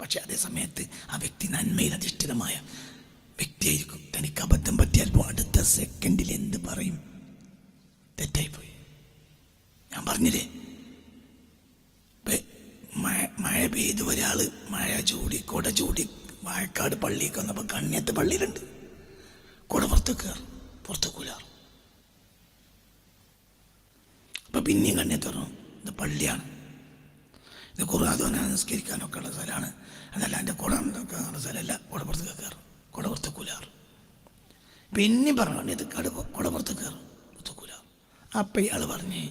പക്ഷെ അതേ സമയത്ത് ആ വ്യക്തി നന്മയിൽ അധിഷ്ഠിതമായ വ്യക്തിയായിരിക്കും. തനിക്ക് അബദ്ധം പറ്റിയാൽ അടുത്ത സെക്കൻഡിൽ എന്ത് പറയും? തെറ്റായി പോയി ഞാൻ പറഞ്ഞില്ലേ? മഴ പെയ്ത് ഒരാൾ മഴ ചൂടി കുട ചൂടി വാഴക്കാട് പള്ളിയൊക്കെ വന്നപ്പോൾ കണ്ണിയത്ത് പള്ളിയിലുണ്ട്. കുട പുറത്ത് കയറും പുറത്ത് കൂലാറും. അപ്പൊ പിന്നെയും കണ്ണിയത്ത് പറഞ്ഞു ഇത് പള്ളിയാണ്. ഇത് ഖുർആാദോന നിസ്കരിക്കാനൊക്കെ ഉള്ള സ്ഥലമാണ്. അതല്ല എന്റെ കുട ഉള്ള സ്ഥലമല്ല. കുടപ്പുറത്ത് കയറും. കുടപ്പുറത്ത് കുലാർ പിന്നെ പറഞ്ഞു ഇത് കട കുടപ്പുറത്ത് കയറും. കുലാർ അപ്പം ഇയാൾ പറഞ്ഞ്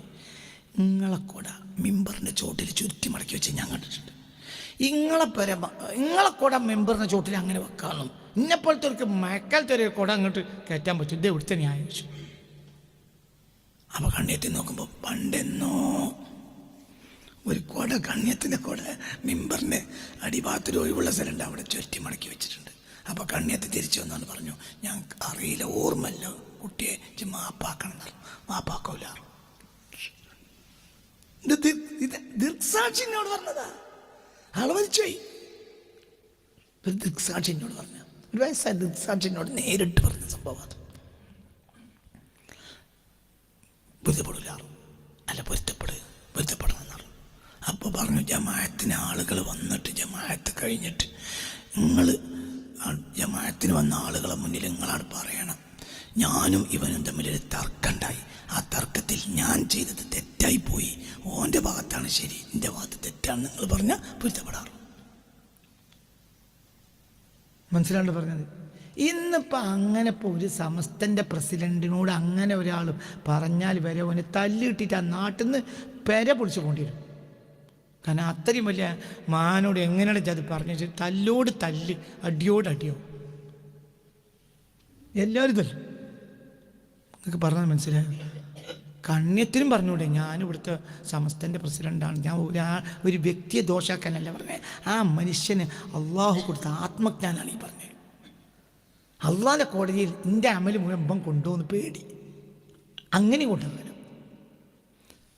നിങ്ങളെ കുട മിമ്പറിന്റെ ചോട്ടിൽ ചുരുട്ടി മടക്കി വെച്ച് ഞാൻ കണ്ടിട്ടുണ്ട്. ഇങ്ങളെ പര ഇങ്ങളെ കുട മെമ്പറിന്റെ ചോട്ടിൽ അങ്ങനെ വെക്കാളും ഇന്നെപ്പോലത്തെ ഒരു മഴക്കാലത്തെ ഒരു കുട അങ്ങോട്ട് കയറ്റാൻ പറ്റും. ഇത് ഇവിടുത്തെ ന്യായം അപ്പം അപ്പോൾ കണ്ണിയത്തിൽ നോക്കുമ്പോൾ പണ്ടെന്നോ ഒരു കുട കണ്യത്തിന്റെ കുട. മിമ്പറിന്റെ അടിഭാഗത്തൊരു ഒഴിവുള്ള സ്ഥലമുണ്ട്. അവിടെ ചുരുട്ടി മടക്കി വെച്ചിട്ടുണ്ട്. അപ്പോൾ കണ്യത്ത് തിരിച്ചു വന്നാണ് പറഞ്ഞു. ഞാൻ അറിയില്ല ഓർമ്മല്ല കുട്ടിയെ മാപ്പാക്കണം മാപ്പാക്കൂല. ഇത് ഇത് ദൃക്സാക്ഷി എന്നോട് പറഞ്ഞതാ. ആൾ മരിച്ചുപോയി ഒരു ദൃക്സാക്ഷി പറഞ്ഞ ഒരു വയസ്സായ ദൃക്സാക്ഷി നേരിട്ട് പറഞ്ഞ സംഭവം അത്. പൊരുത്തപ്പെടില്ല അല്ല പൊരുത്തപ്പെടുക പൊരുത്തപ്പെടണം. അപ്പോൾ പറഞ്ഞു ജമാഅത്തിന് ആളുകൾ വന്നിട്ട് ജമാഅത്ത് കഴിഞ്ഞിട്ട് നിങ്ങൾ ജമാഅത്തിന് വന്ന ആളുകളെ മുന്നിൽ നിങ്ങളാണ് പറയണം. ഞാനും ഇവനും തമ്മിലൊരു തർക്കമുണ്ടായി. ആ തർക്കത്തിൽ ഞാൻ ചെയ്തത് തെറ്റായി പോയി. ഓന്റെ ഭാഗത്താണ് ശരി എന്റെ ഭാഗത്ത് തെറ്റാണ് നിങ്ങൾ പറഞ്ഞാൽ പൊരുത്തപ്പെടാറ്. മനസ്സിലാണ്ട് പറഞ്ഞത്? ഇന്നിപ്പോൾ അങ്ങനെ ഇപ്പോൾ ഒരു സമസ്തന്റെ പ്രസിഡന്റിനോട് അങ്ങനെ ഒരാൾ പറഞ്ഞാൽ വരെ ഓനെ തല്ലിട്ടിട്ട് ആ നാട്ടിൽ നിന്ന് പെര പൊളിച്ചു കൊണ്ടിരും കാരണം അത്രയും വലിയ മാനോട് എങ്ങനെയാണ് അത് പറഞ്ഞു തല്ലോട് തല്ല് അടിയോട് അടിയോ. എല്ലാവരും തല്ലും. നിങ്ങൾക്ക് പറഞ്ഞത് മനസ്സിലായോ? കണ്യത്തിനും പറഞ്ഞൂടെ ഞാൻ ഇവിടുത്തെ സമസ്തന്റെ പ്രസിഡന്റാണ് ഞാൻ ഒരാ ഒരു വ്യക്തിയെ ദോഷാക്കാനല്ല പറഞ്ഞത്. ആ മനുഷ്യന് അള്ളാഹു കൊടുത്ത ആത്മജ്ഞാനാണ് ഈ പറഞ്ഞത്. അള്ളാഹിന്റെ കോടതിയിൽ എന്റെ അമൽ മുഴുവൻ കൊണ്ടുവന്ന് പേടി. അങ്ങനെ കൊണ്ടുവന്നു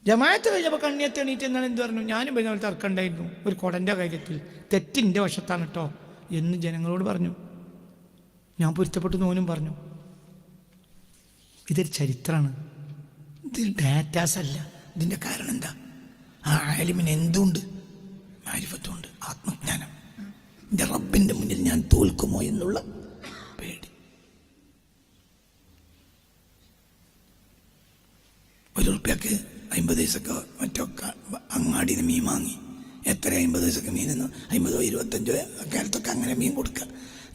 ജമാഅത്ത് കഴിഞ്ഞപ്പോൾ കണ്ണിയത്ത് എണീറ്റ് എന്നാണ് എന്ത് പറഞ്ഞു? ഞാനും പിന്നെ തർക്കമുണ്ടായിരുന്നു ഒരു കുടന്റെ കാര്യത്തിൽ തെറ്റിന്റെ വശത്താണ് കേട്ടോ എന്ന് ജനങ്ങളോട് പറഞ്ഞു. ഞാൻ പൊരുത്തപ്പെട്ടു നോനും പറഞ്ഞു. ഇതൊരു ചരിത്രമാണ് ഇത് ഡാറ്റാസ് അല്ല. ഇതിന്റെ കാരണം എന്താ? ആ ആലിമിന് എന്തുണ്ട്? മാരിഫത്തുണ്ട് ആത്മജ്ഞാനം. എന്റെ റബ്ബിന്റെ മുന്നിൽ ഞാൻ തോൽക്കുമോ എന്നുള്ള പേടി. ഒരു റുപ്യക്ക് അമ്പത് പൈസക്കോ മറ്റൊക്കെ അങ്ങാടിയിൽ നിന്ന് മീൻ വാങ്ങി. എത്ര അമ്പത് പൈസക്ക് മീൻ നിന്ന്. അമ്പതോ ഇരുപത്തഞ്ചോ കാലത്തൊക്കെ അങ്ങനെ മീൻ കൊടുക്കുക.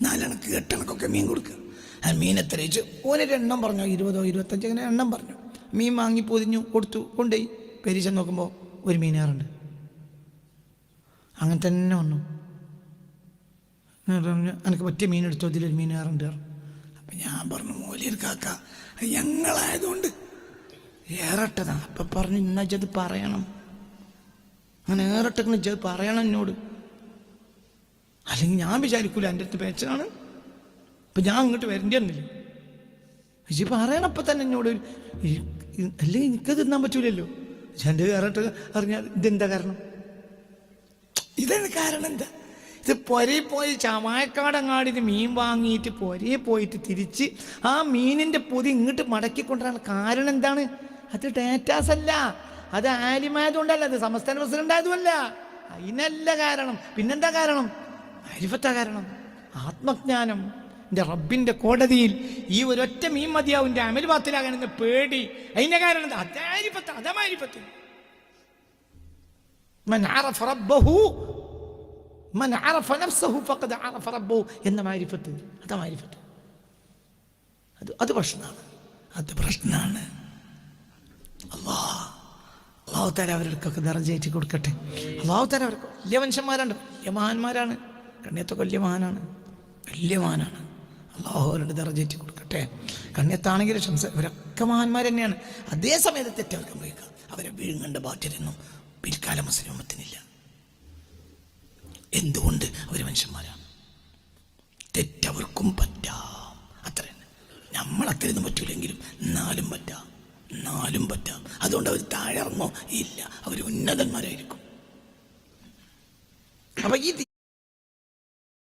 നാലണക്ക് എട്ടണക്കൊക്കെ മീൻ കൊടുക്കുക. ആ മീൻ എത്ര വെച്ച് ഓരോ പറഞ്ഞു. ഇരുപതോ ഇരുപത്തഞ്ചോ അങ്ങനെ എണ്ണം പറഞ്ഞു. മീൻ വാങ്ങി പൊതിഞ്ഞു കൊടുത്തു കൊണ്ടുപോയി. പെരീശ നോക്കുമ്പോൾ ഒരു മീനാറുണ്ട്. അങ്ങനെ തന്നെ വന്നു. എനിക്ക് പറ്റിയ മീൻ എടുത്തോ? ഇതിലൊരു മീനാറുണ്ട്. അപ്പം ഞാൻ പറഞ്ഞു മോലിയർ കാക്ക. ഞങ്ങളായതുകൊണ്ട് ഏറട്ടതാ. അപ്പം പറഞ്ഞു ഇന്നാ ഇത് പറയണം. അങ്ങനെ ഏറട്ടെന്ന് ജത് പറയണം എന്നോട്. അല്ലെങ്കിൽ ഞാൻ വിചാരിക്കൂല എന്റെ അടുത്ത് പേച്ചാണ്. അപ്പൊ ഞാൻ അങ്ങോട്ട് വരേണ്ടി വന്നില്ല. ഇജി പറയണം അപ്പം തന്നെ എന്നോട് അല്ലെങ്കിൽ എനിക്ക് തിന്നാൻ പറ്റൂലല്ലോ. എന്റെ ഏറട്ട് അറിഞ്ഞാൽ ഇതെന്താ കാരണം? ഇതെന്ത് കാരണം എന്താ? ഇത് പൊരയിൽ പോയി ചമായക്കാടങ്ങാടിന് മീൻ വാങ്ങിയിട്ട് പൊരയിൽ പോയിട്ട് തിരിച്ച് ആ മീനിന്റെ പൊതി ഇങ്ങോട്ട് മടക്കി കാരണം എന്താണ്? അത് ഡേറ്റാസ് അല്ല. അത് ആലിമായതുകൊണ്ടല്ല അത് സംസ്ഥാന പ്രസിഡന്റ് ആയതുമല്ല അതിനല്ല കാരണം. പിന്നെന്താ കാരണം? അരിഫത്ത കാരണം. ആത്മജ്ഞാനം. എന്റെ റബ്ബിന്റെ കോടതിയിൽ ഈ ഒരൊറ്റ മീൻ മതിയാവും. എന്റെ അമിൽ പാത്തിലാകാൻ എന്ന പേടി. അതിന്റെ കാരണം എന്താ? അതാരിപ്പത്ത് അതമാരിപ്പത്ത് എന്ന മാരിപ്പത്ത്? മാരിഫത്ത് അത് അത് പ്രശ്നമാണ്. അത് പ്രശ്നമാണ്. അള്ളാഹു താര അവർക്കൊക്കെ നിറഞ്ചേറ്റി കൊടുക്കട്ടെ. അള്ളാഹു താര അവർക്ക് വലിയ മനുഷ്യന്മാരാണ് വലിയ മഹാന്മാരാണ്. കണ്ണിയത്തൊക്കെ വലിയ മഹാനാണ്. വലിയ മഹാനാണ്. അള്ളാഹു അവരുടെ നിറഞ്ചേറ്റി കൊടുക്കട്ടെ. കണ്ണിയത്താണെങ്കിലും ശംസ ഇവരൊക്കെ മഹാന്മാർ തന്നെയാണ്. അതേ സമയത്ത് തെറ്റവർ സംഭവിക്കുക അവരെ വിഴുങ്ങേണ്ട ബാധ്യതയൊന്നും പിൽക്കാല മുസ്ലിമത്തിനില്ല എന്തുകൊണ്ട് അവർ മനുഷ്യന്മാരാണ്? തെറ്റവർക്കും പറ്റാം. അത്ര തന്നെ നമ്മളത്രയൊന്നും പറ്റൂലെങ്കിലും എന്നാലും പറ്റാം. എന്നാലും പറ്റാം. അതുകൊണ്ട് അവർ താഴർന്നോ ഇല്ല. അവർ ഉന്നതന്മാരായിരിക്കും. അപ്പൊ ഈ